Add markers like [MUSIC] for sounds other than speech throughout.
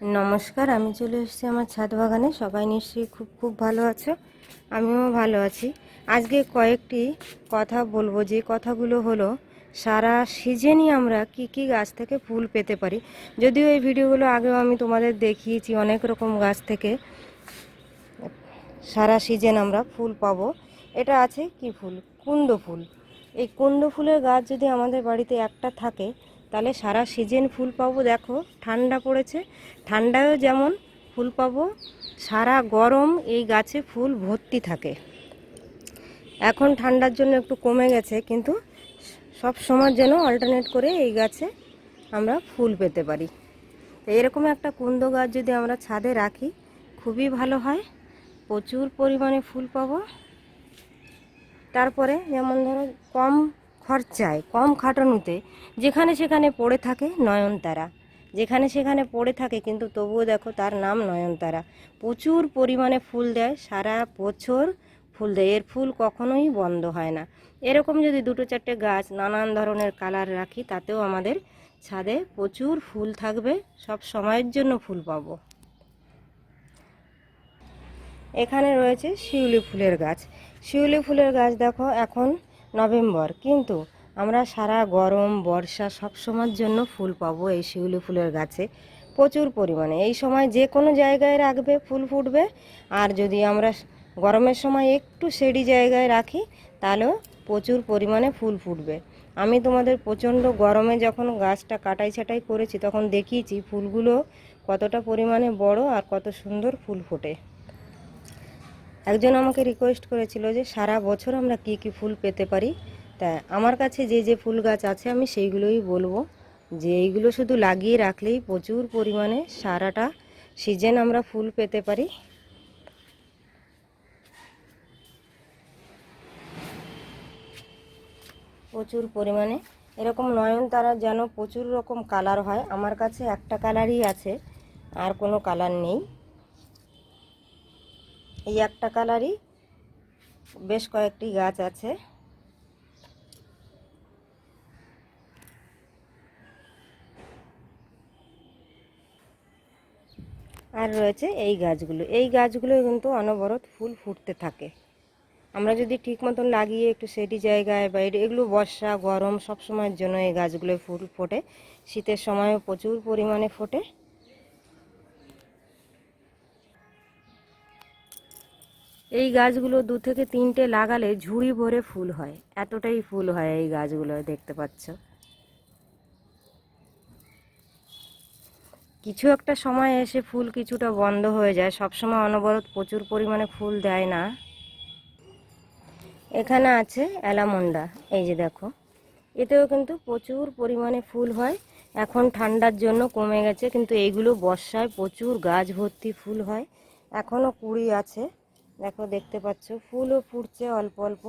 নমস্কার, আমি চলে এসেছি আমার ছাদ বাগানে। সবাই নিশ্চয়ই খুব খুব ভালো আছো। আমিও ভালো আছি। আজকে কয়েকটি কথা বলব। যে কথাগুলো হলো, সারা সিজনই আমরা কি কি গাছ থেকে ফুল পেতে পারি। যদিও এই ভিডিওগুলো আগেও আমি তোমাদের দেখিয়েছি, অনেক রকম গাছ থেকে সারা সিজন আমরা ফুল পাবো। এটা আছে কি ফুল? কুন্দ ফুল। এই কুন্দ ফুলের গাছ যদি আমাদের বাড়িতে একটা থাকে তাহলে সারা সিজন ফুল পাবো, দেখো, ঠান্ডা পড়েছে। ঠান্ডায়ও যেমন ফুল পাবো, সারা গরম এই গাছে ফুল ভর্তি থাকে। এখন ঠান্ডার জন্য একটু কমে গেছে, কিন্তু সব সময় যেন অল্টারনেট করে এই গাছে আমরা ফুল পেতে পারি। তো এরকম একটা কুন্দ গাছ যদি আমরা ছাদে রাখি, খুবই ভালো হয়। প্রচুর পরিমাণে ফুল পাবো। তারপরে যেমন ধরো, কম খরচায় কম খাটানোতে যেখানে সেখানে পড়ে থাকে নয়নতারা। যেখানে সেখানে পড়ে থাকে কিন্তু তবুও দেখো তার নাম নয়নতারা। প্রচুর পরিমাণে ফুল দেয়, সারা বছর ফুল দেয়। এর ফুল কখনোই বন্ধ হয় না। এরকম যদি দুটো চারটে গাছ নানান ধরনের কালার রাখি, তাতেও আমাদের ছাদে প্রচুর ফুল থাকবে। সব সময়ের জন্য ফুল পাবো। এখানে রয়েছে শিউলি ফুলের গাছ। শিউলি ফুলের গাছ দেখো এখন নভেম্বর। কিন্তু আমরা সারা গরম, বর্ষা সব সময়ের জন্য ফুল পাবো এই শিউলি ফুলের গাছে। প্রচুর পরিমাণে। এই সময় যে কোনো জায়গায় রাখবে, ফুল ফুটবে। আর যদি আমরা গরমের সময় একটু সেডি জায়গায় রাখি, তাহলেও প্রচুর পরিমাণে ফুল ফুটবে। আমি তোমাদের প্রচণ্ড গরমে যখন গাছটা কাটাই ছাটাই করেছি, তখন দেখিয়েছি ফুলগুলো কতটা পরিমাণে বড় আর কত সুন্দর ফুল ফোটে। একজন আমাকে রিকোয়েস্ট করেছিল যে সারা বছর আমরা কি কি ফুল পেতে পারি। তা আমার কাছে যে যে ফুল গাছ আছে আমি সেইগুলোই বলব। যে এইগুলো শুধু লাগিয়ে রাখলেই প্রচুর পরিমাণে সারাটা সিজন আমরা ফুল পেতে পারি। প্রচুর পরিমাণে। এরকম নয়নতারা যেন প্রচুর রকম কালার হয়, আমার কাছে একটা কালারই আছে, আর কোনো কালার নেই। এই একটা কালারই বেশ কয়েকটি গাছ আছে। আর রয়েছে এই গাছগুলো। এই গাছগুলো কিন্তু অনবরত ফুল ফুটতে থাকে। আমরা যদি ঠিক মতন লাগিয়ে একটু সেটি জায়গায় বা এগুলো বর্ষা, গরম সব সময়ের জন্য এই গাছগুলো ফুল ফোটে। শীতের সময়ও প্রচুর পরিমাণে ফোটে। এই গাছগুলো দু থেকে তিনটে লাগালে ঝুড়ি ভরে ফুল হয়। এতটাই ফুল হয় এই গাছগুলো দেখতে পাচ্ছ। কিছু একটা সময় এসে ফুল কিছুটা বন্ধ হয়ে যায়। সব সময় অনবরত প্রচুর পরিমাণে ফুল দেয় না। এখানে আছে অ্যালামন্ডা, এই যে দেখো। এতেও কিন্তু প্রচুর পরিমাণে ফুল হয়। এখন ঠান্ডার জন্য কমে গেছে, কিন্তু এইগুলো বর্ষায় প্রচুর গাছ ভর্তি ফুল হয়। এখনও কুড়ি আছে। দেখো, দেখতে পাচ্ছ, ফুলও ফুটছে অল্প অল্প।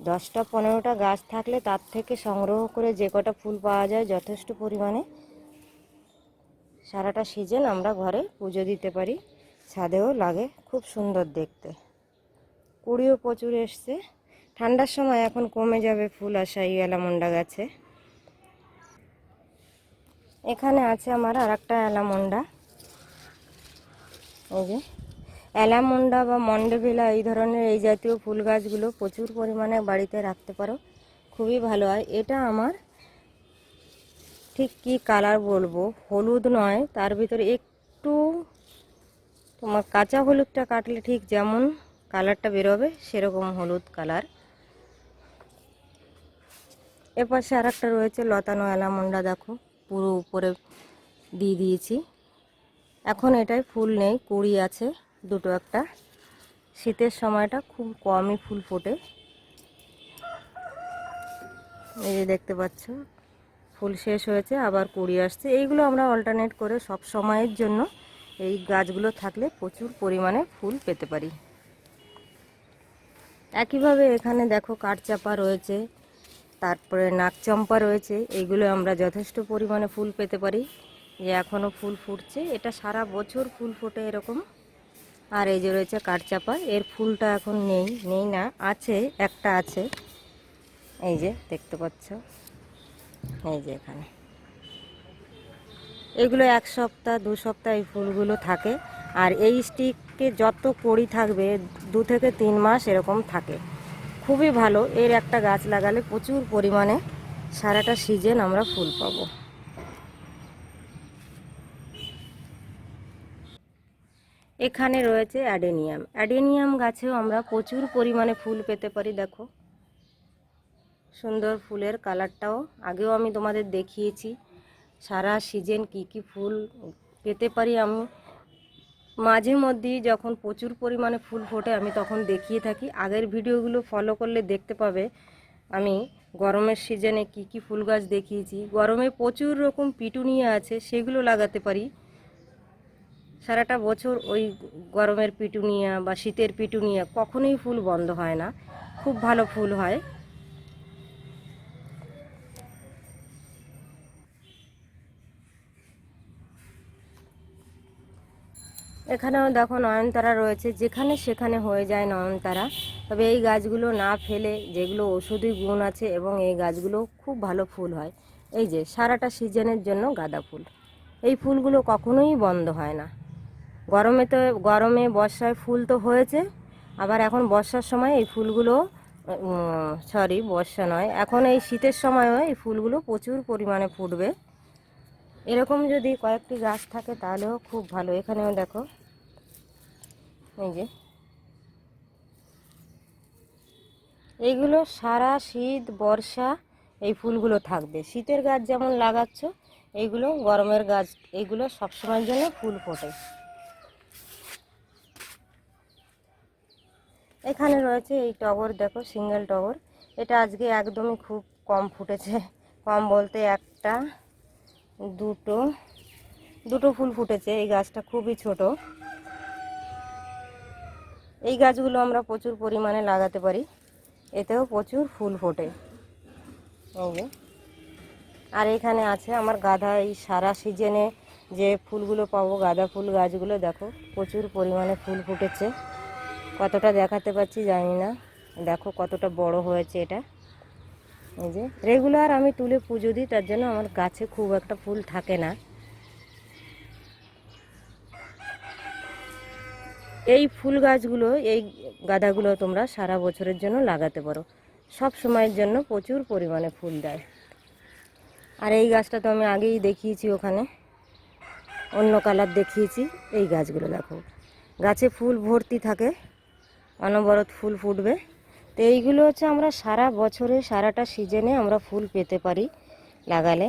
দশটা, পনেরোটা গাছ থাকলে তার থেকে সংগ্রহ করে যে কটা ফুল পাওয়া যায় যথেষ্ট পরিমাণে। সারাটা সিজন আমরা ঘরে পুজো দিতে পারি, ছাদেও লাগে, খুব সুন্দর দেখতে। কুড়িও প্রচুর এসছে। ঠান্ডার সময় এখন কমে যাবে ফুল আসা এই অ্যালামন্ডা গাছে। এখানে আছে আমার আর একটা অ্যালামন্ডা। এই যে অ্যালামন্ডা বা মন্ডেভিলা, এই ধরনের এই জাতীয় ফুল গাছগুলো প্রচুর পরিমাণে বাড়িতে রাখতে পারো। খুবই ভালো। হয় এটা আমার ঠিক কি কালার বলব? হলুদ নয়, তার ভিতরে একটু তোমার কাঁচা হলুদটা কাটলে ঠিক যেমন কালারটা বেরোবে, সেরকম হলুদ কালার। এপাশে আর একটা রয়েছে, লতানো অ্যালামন্ডা দেখো, পুরো উপরে দিয়ে দিয়েছি। এখন এটাই ফুল নেই, কুড়ি আছে দুটো একটা। শীতের সময়টা খুব কমই ফুল ফোটে। এই যে দেখতে পাচ্ছ, ফুল শেষ হয়েছে, আবার কুড়ি আসছে। এইগুলো আমরা অল্টারনেট করে সব সময়ের জন্য এই গাছগুলো থাকলে প্রচুর পরিমাণে ফুল পেতে পারি। একইভাবে এখানে দেখো কাঠচাপা রয়েছে, তারপরে নাকচম্পা রয়েছে, এইগুলো আমরা যথেষ্ট পরিমাণে ফুল পেতে পারি। যে এখনও ফুল ফুটছে। এটা সারা বছর ফুল ফোটে এরকম। আর এই যে রয়েছে কাঠচাপা, এর ফুলটা এখন নেই নেই না, আছে, একটা আছে। এই যে দেখতে পাচ্ছ। এই যে এখানে। এগুলো এক সপ্তাহ, দু সপ্তাহ এই ফুলগুলো থাকে। আর এই স্টিককে যত কড়ি থাকবে, দু থেকে তিন মাস এরকম থাকে। খুবই ভালো। এর একটা গাছ লাগালে প্রচুর পরিমাণে সারাটা সিজন আমরা ফুল পাবো। এখানে রয়েছে অ্যাডেনিয়াম। অ্যাডেনিয়াম গাছেও আমরা প্রচুর পরিমাণে ফুল পেতে পারি, দেখো। সুন্দর ফুলের কালারটাও। আগেও আমি তোমাদের দেখিয়েছি, সারা সিজন কি কি ফুল পেতে পারি আমি। মাঝে মধ্যেই যখন প্রচুর পরিমাণে ফুল ফোটে, আমি তখন দেখিয়ে থাকি। আগের ভিডিওগুলো ফলো করলে দেখতে পাবে আমি গরমের সিজনে কি কি ফুল গাছ দেখিয়েছি। গরমে প্রচুর রকম পিটুনিয়া আছে, সেগুলো লাগাতে পারি। সারাটা বছর ওই গরমের পিটুনিয়া বা শীতের পিটুনিয়া কখনোই ফুল বন্ধ হয় না। খুব ভালো ফুল হয়। এখানেও দেখো নয়নতারা রয়েছে, যেখানে সেখানে হয়ে যায় নয়নতারা। তবে এই গাছগুলো না ফেলে যেগুলো ওষুধি গুণ আছে এবং এই গাছগুলো খুব ভালো ফুল হয়। এই যে সারাটা সিজনের জন্য গাঁদা ফুল। এই ফুলগুলো কখনোই বন্ধ হয় না। গরমে তো, গরমে বর্ষায় ফুল তো হয়েছে, আবার এখন বর্ষার সময় এই ফুলগুলো সরি বর্ষা নয়, এখন এই শীতের সময়ও এই ফুলগুলো প্রচুর পরিমাণে ফুটবে। এরকম যদি কয়েকটি গাছ থাকে তাহলেও খুব ভালো, এখানেও দেখো, এই যে। এইগুলো সারা শীত, বর্ষা এই ফুলগুলো থাকবে। শীতের গাছ যেমন লাগাচ্ছ, এইগুলো গরমের গাছ, এইগুলো সবসময়ের জন্য ফুল ফোটে। এখানে রয়েছে এই টগর দেখো সিঙ্গেল টগর। এটা আজকে একদমই খুব কম ফুটেছে। কম বলতে একটা দুটো দুটো ফুল ফুটেছে। এই গাছটা খুবই ছোট। এই গাছগুলো আমরা প্রচুর পরিমাণে লাগাতে পারি। এতেও প্রচুর ফুল ফোটে। আর এখানে আছে আমার গাঁদা এই সারা সিজনে যে ফুলগুলো পাবো গাঁদা ফুল গাছগুলো দেখো প্রচুর পরিমাণে ফুল ফুটেছে। কতটা দেখাতে পাচ্ছি জানি না। দেখো কতটা বড় হয়েছে এটা। এই যে রেগুলার আমি তুলে পুজো দিই, তার জন্য আমার গাছে খুব একটা ফুল থাকে না। এই ফুল গাছগুলো, এই গাঁদাগুলো তোমরা সারা বছরের জন্য লাগাতে পারো। সব সময়ের জন্য প্রচুর পরিমাণে ফুল দেয়। আর এই গাছটা তো আমি আগেই দেখিয়েছি ওখানে। অন্য কালার দেখিয়েছি। এই গাছগুলো দেখো। গাছে ফুল ভর্তি থাকে। অনবরত ফুল ফুটবে। তো এইগুলো হচ্ছে আমরা সারা বছরে, সারাটা সিজনে আমরা ফুল পেতে পারি লাগালে।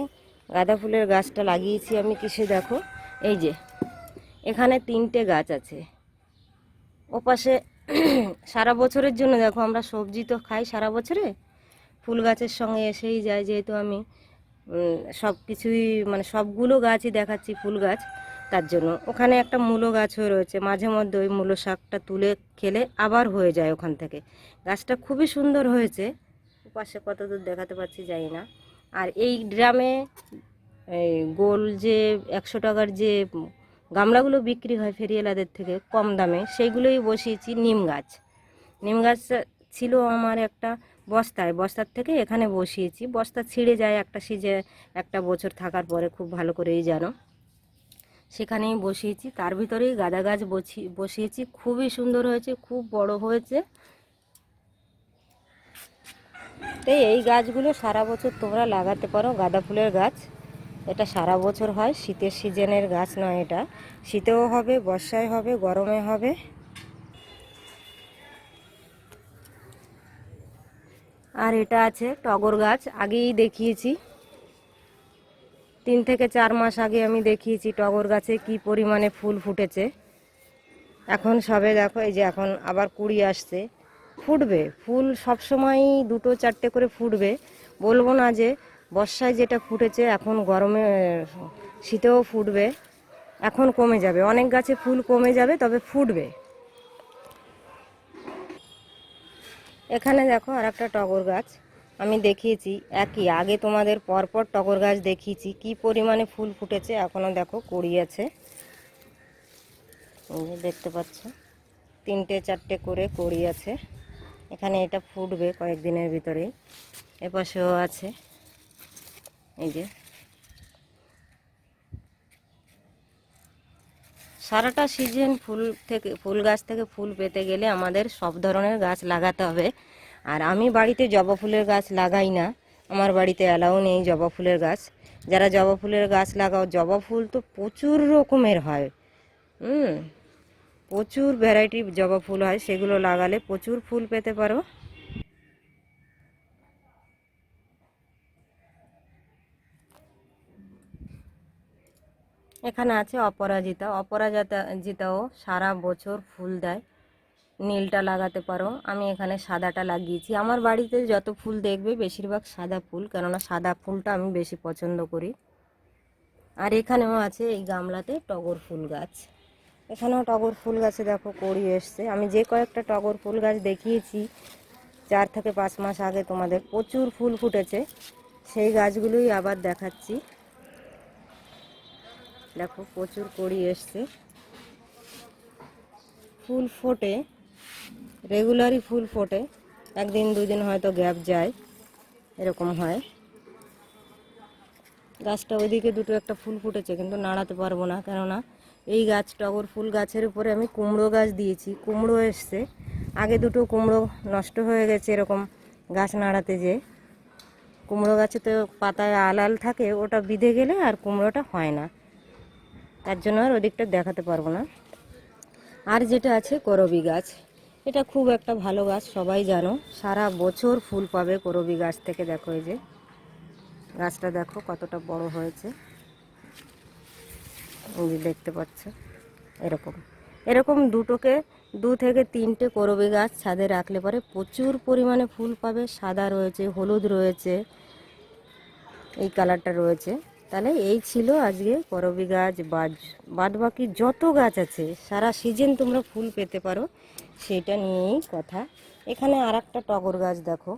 গাঁদা ফুলের গাছটা লাগিয়েছি আমি কিসে দেখো? এই যে, এখানে তিনটে গাছ আছে। ওপাশে [CLEARS THROAT] সারা বছরের জন্য দেখো, আমরা সবজি তো খাই সারা বছরে। ফুল গাছের সঙ্গে এসেই যায় যেহেতু আমি সব কিছুই মানে সবগুলো গাছই দেখাচ্ছি ফুল গাছ। তার জন্য। ওখানে একটা মূলো গাছ হয়ে রয়েছে, মাঝে মধ্যে ওই মূলো শাকটা তুলে খেলে আবার হয়ে যায় ওখান থেকে। গাছটা খুবই সুন্দর হয়েছে পাশে কত দূর দেখাতে পাচ্ছি জানি না। আর এই ড্রামে এই গোল যে একশো টাকার যে গামলাগুলো বিক্রি হয় ফেরিয়ালাদের থেকে কম দামে, সেইগুলোই বসিয়েছি নিম গাছ। নিম গাছ ছিল আমার একটা বস্তায়, বস্তার থেকে এখানে বসিয়েছি। বস্তা ছিঁড়ে যায় একটা সিজে, একটা বছর থাকার পরে, খুব ভালো করেই জানো। সেখানেই বসিয়েছি। তার ভিতরেই গাঁদা গাছ বসি বসিয়েছি। খুবই সুন্দর হয়েছে, খুব বড় হয়েছে। তাই এই গাছগুলো সারা বছর তোমরা লাগাতে পারো, গাঁদা ফুলের গাছ। এটা সারা বছর হয়, শীতের সিজনের গাছ নয় এটা। শীতেও হবে, বর্ষায় হবে, গরমে হবে। আর এটা আছে টগর গাছ, আগেই দেখিয়েছি। তিন থেকে চার মাস আগে আমি দেখিয়েছি টগর গাছে কি পরিমাণে ফুল ফুটেছে। এখন সবে দেখো, এই যে এখন আবার কুড়ি আসছে। ফুটবে, ফুল সবসময়ই দুটো চারটে করে ফুটবে। বলব না যে বর্ষায় যেটা ফুটেছে, এখন গরমে, শীতেও ফুটবে। এখন কমে যাবে। অনেক গাছে ফুল কমে যাবে, তবে ফুটবে। এখানে দেখো আর একটা টগর গাছ। আমি দেখিয়েছি, একই। আগে তোমাদের পরপর টগর গাছ দেখিয়েছি। কি পরিমাণে ফুল ফুটেছে এখনও দেখো, কুড়ি আছে। দেখতে পাচ্ছ, তিনটে চারটে করে কুড়ি আছে। এখানে এটা ফুটবে কয়েকদিনের ভিতরেই এপাশেও আছে। এই যে। সারাটা সিজন ফুল থেকে, ফুল গাছ থেকে ফুল পেতে গেলে আমাদের সব ধরনের গাছ লাগাতে হবে। আর আমি বাড়িতে জবা ফুলের গাছ লাগাই না, আমার বাড়িতে অ্যালাউ নেই জবা ফুলের গাছ। যারা জবা ফুলের গাছ লাগাও, জবা ফুল তো প্রচুর রকমের হয়। হুম, প্রচুর ভ্যারাইটি জবা ফুল হয়, সেগুলো লাগালে প্রচুর ফুল পেতে পারো। এখানে আছে অপরাজিতা। অপরাজিতা জিতাও সারা বছর ফুল দেয়। নীলটা লাগাতে পারো। আমি এখানে সাদাটা লাগিয়েছি। আমার বাড়িতে যত ফুল দেখবে বেশিরভাগ সাদা ফুল, কেননা সাদা ফুলটা আমি বেশি পছন্দ করি। আর এখানেও আছে এই গামলাতে টগর ফুল গাছ। এখানেও টগর ফুল গাছে দেখো কড়ি এসছে। আমি যে কয়েকটা টগর ফুল গাছ দেখিয়েছি, চার থেকে পাঁচ মাস আগে তোমাদের, প্রচুর ফুল ফুটেছে। সেই গাছগুলোই আবার দেখাচ্ছি। দেখো প্রচুর কড়ি এসছে। ফুল ফোটে। রেগুলারই ফুল ফোটে। একদিন, দুদিন হয়তো গ্যাপ যায়। এরকম হয়। গাছটা ওইদিকে দুটো একটা ফুল ফুটেছে, কিন্তু নাড়াতে পারব না। কেননা এই গাছ টগর ফুল গাছের উপরে আমি কুমড়ো গাছ দিয়েছি। কুমড়ো এসছে। আগে দুটো কুমড়ো নষ্ট হয়ে গেছে এরকম গাছ নাড়াতে যে কুমড়ো গাছে তো পাতায় আলাল থাকে, ওটা বিঁধে গেলে আর কুমড়োটা হয় না। তার জন্য আর ওদিকটা দেখাতে পারব না। আর যেটা আছে করবি গাছ। এটা খুব একটা ভালো গাছ, সবাই জানো। সারা বছর ফুল পাবে করবি গাছ থেকে, দেখো এই যে। গাছটা দেখো কতটা বড় হয়েছে। এই দেখতে পাচ্ছ, এরকম। এরকম দুটোকে, দু থেকে তিনটে করবি গাছ ছাদে রাখলে পরে প্রচুর পরিমাণে ফুল পাবে। সাদা রয়েছে, হলুদ রয়েছে, এই কালারটা রয়েছে। তাহলে এই ছিল আজকে করবি গাছ বাদ বাদ বাকি যত গাছ আছে, সারা সিজন তোমরা ফুল পেতে পারো। সেটা নিয়েই কথা। এখানে আর একটা টগর গাছ দেখো।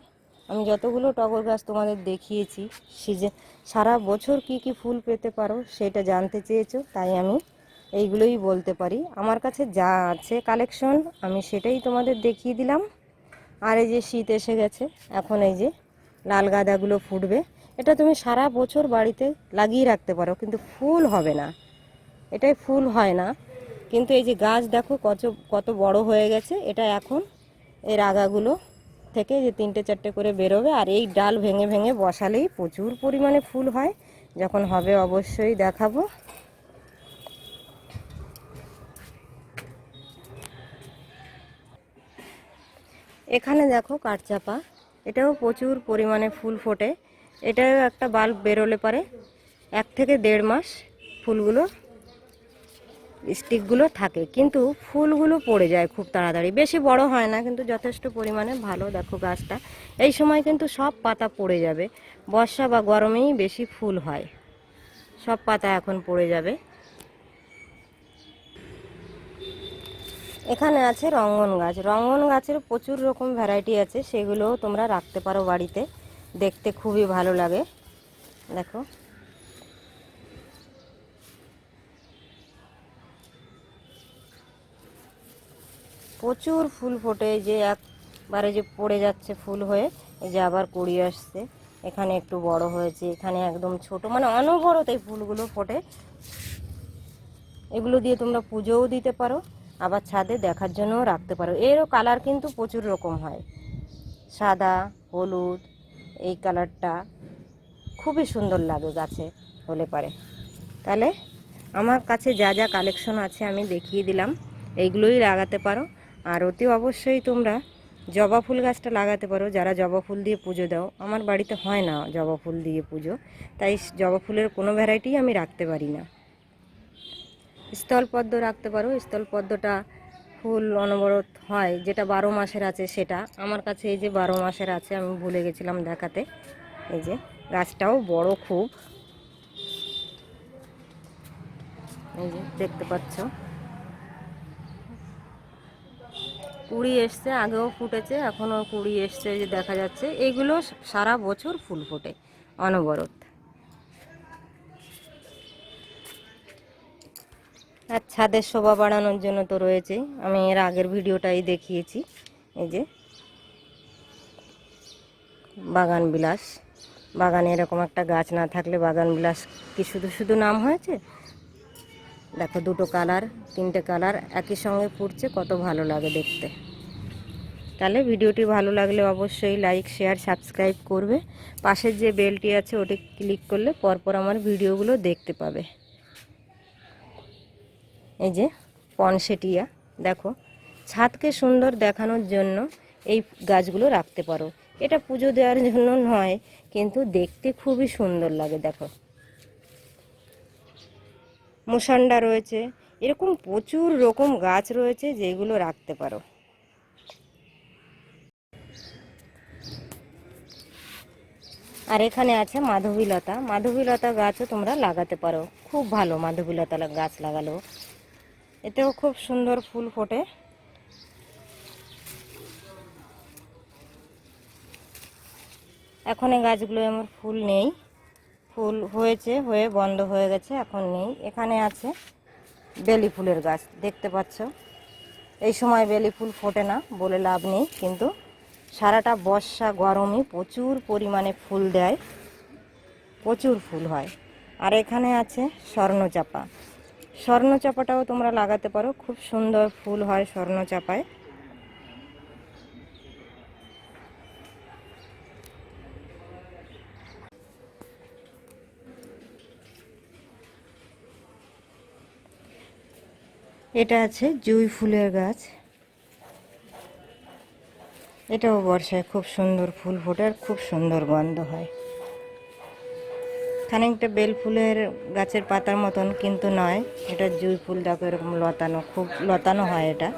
আমি যতগুলো টগর গাছ তোমাদের দেখিয়েছি সিজন সারা বছর কি কি ফুল পেতে পারো সেটা জানতে চেয়েছো, তাই আমি এইগুলোই বলতে পারি। আমার কাছে যা আছে কালেকশন আমি সেটাই তোমাদের দেখিয়ে দিলাম। আর এই যে শীত এসে গেছে, এখন এই যে লাল গাঁদাগুলো ফুটবে। এটা তুমি সারা বছর বাড়িতে লাগিয়ে রাখতে পারো, কিন্তু ফুল হবে না। এটাই ফুল হয় না। কিন্তু এই যে গাছ দেখো কত কত বড় হয়ে গেছে, এটা এখন এর আগাগুলো থেকে যে তিনটে চারটে করে বেরোবে, আর এই ডাল ভেঙে ভেঙে বসালেই প্রচুর পরিমাণে ফুল হয়, যখন হবে অবশ্যই দেখাবো। এখানে দেখো কাঠচাপা, এটাও প্রচুর পরিমাণে ফুল ফোটে, এটাও একটা বাল্ব বেরোলে পারে, এক থেকে দেড় মাস ফুলগুলো স্টিকগুলো থাকে, কিন্তু ফুলগুলো পড়ে যায় খুব তাড়াতাড়ি। বেশি বড় হয় না, কিন্তু যথেষ্ট পরিমাণে ভালো, দেখো গাছটা। এই সময় কিন্তু সব পাতা পড়ে যাবে। বর্ষা বা গরমেই বেশি ফুল হয়। সব পাতা এখন পড়ে যাবে। এখানে আছে রঙ্গন গাছ। রঙ্গন গাছের প্রচুর রকম ভ্যারাইটি আছে, সেগুলোও তোমরা রাখতে পারো বাড়িতে। দেখতে খুবই ভালো লাগে। দেখো। প্রচুর ফুল ফোটে যে একবারে যে পড়ে যাচ্ছে ফুল হয়ে, এই যে আবার কুড়ি আসছে। এখানে একটু বড় হয়েছে, এখানে একদম ছোট মানে অনবরত এই ফুলগুলো ফোটে। এগুলো দিয়ে তোমরা পুজোও দিতে পারো, আবার ছাদে দেখার জন্যও রাখতে পারো। এরও কালার কিন্তু প্রচুর রকম হয়। সাদা, হলুদ, এই কালারটা খুবই সুন্দর লাগে গাছে, হলে পারে। তাহলে আমার কাছে যা যা কালেকশন আছে আমি দেখিয়ে দিলাম, এইগুলোই লাগাতে পারো। আর অতি অবশ্যই তোমরা জবা ফুল গাছটা লাগাতে পারো, যারা জবা ফুল দিয়ে পুজো দাও। আমার বাড়িতে হয় না জবা ফুল দিয়ে পুজো, তাই জবা ফুলের কোনো ভ্যারাইটি আমি রাখতে পারি না। স্থলপদ্ম রাখতে পারো স্থলপদ্মটা ফুল অনবরত হয়, যেটা বারো মাসের আছে সেটা। আমার কাছে এই যে বারো মাসের আছে, আমি ভুলে গেছিলাম দেখাতে। এই যে গাছটাও বড় খুব। এই যে দেখতে পাচ্ছ। কুড়ি এসছে, আগেও ফুটেছে, এখনও কুড়ি এসছে যে দেখা যাচ্ছে। এগুলো সারা বছর ফুল ফোটে, অনবরত। আর ছাদের শোভা বাড়ানোর জন্য তো রয়েছে। আমি এর আগের ভিডিওটাই দেখিয়েছি, এই যে। বাগান বিলাস। বাগানে এরকম একটা গাছ না থাকলে বাগান বিলাস কি শুধু শুধু নাম হয়েছে? দেখো দুটো কালার, তিনটে কালার, একই সঙ্গে ফুটছে, কত ভালো লাগে দেখতে। তাহলে ভিডিওটি ভালো লাগলে অবশ্যই লাইক, শেয়ার, সাবস্ক্রাইব করবে। পাশের যে বেলটি আছে ওটি ক্লিক করলে পরপর আমার ভিডিওগুলো দেখতে পাবে। এই যে পনসেটিয়া, দেখো। ছাদকে সুন্দর দেখানোর জন্য এই গাছগুলো রাখতে পারো। এটা পুজো দেওয়ার জন্য নয়, কিন্তু দেখতে খুবই সুন্দর লাগে, দেখো। মুসান্ডা রয়েছে। এরকম প্রচুর রকম গাছ রয়েছে যেগুলো রাখতে পারো। আর এখানে আছে মাধবীলতা। মাধবীলতা গাছও তোমরা লাগাতে পারো। খুব ভালো মাধবীলতা গাছ লাগালো। এতেও খুব সুন্দর ফুল ফোটে। এখন এই গাছগুলো আমার ফুল নেই। ফুল হয়েছে, হয়ে বন্ধ হয়ে গেছে, এখন নেই। এখানে আছে বেলি ফুলের গাছ, দেখতে পাচ্ছ। এই সময় বেলি ফুল ফোটে না বলে লাভ নেই, কিন্তু সারাটা বর্ষা গরমে প্রচুর পরিমাণে ফুল দেয়, প্রচুর ফুল হয়। আর এখানে আছে স্বর্ণচাপা। স্বর্ণচাপাটাও তোমরা লাগাতে পারো, খুব সুন্দর ফুল হয় স্বর্ণচাপায়। এটা আছে জুই ফুলের গাছ। এটাও বর্ষায় খুব সুন্দর ফুল ফোটে আর খুব সুন্দর গন্ধ হয়। খানিকটা বেল ফুলের গাছের পাতার মতন কিন্তু নয়, এটা জুই ফুল দেখো এরকম লতানো, খুব লতানো হয় এটা।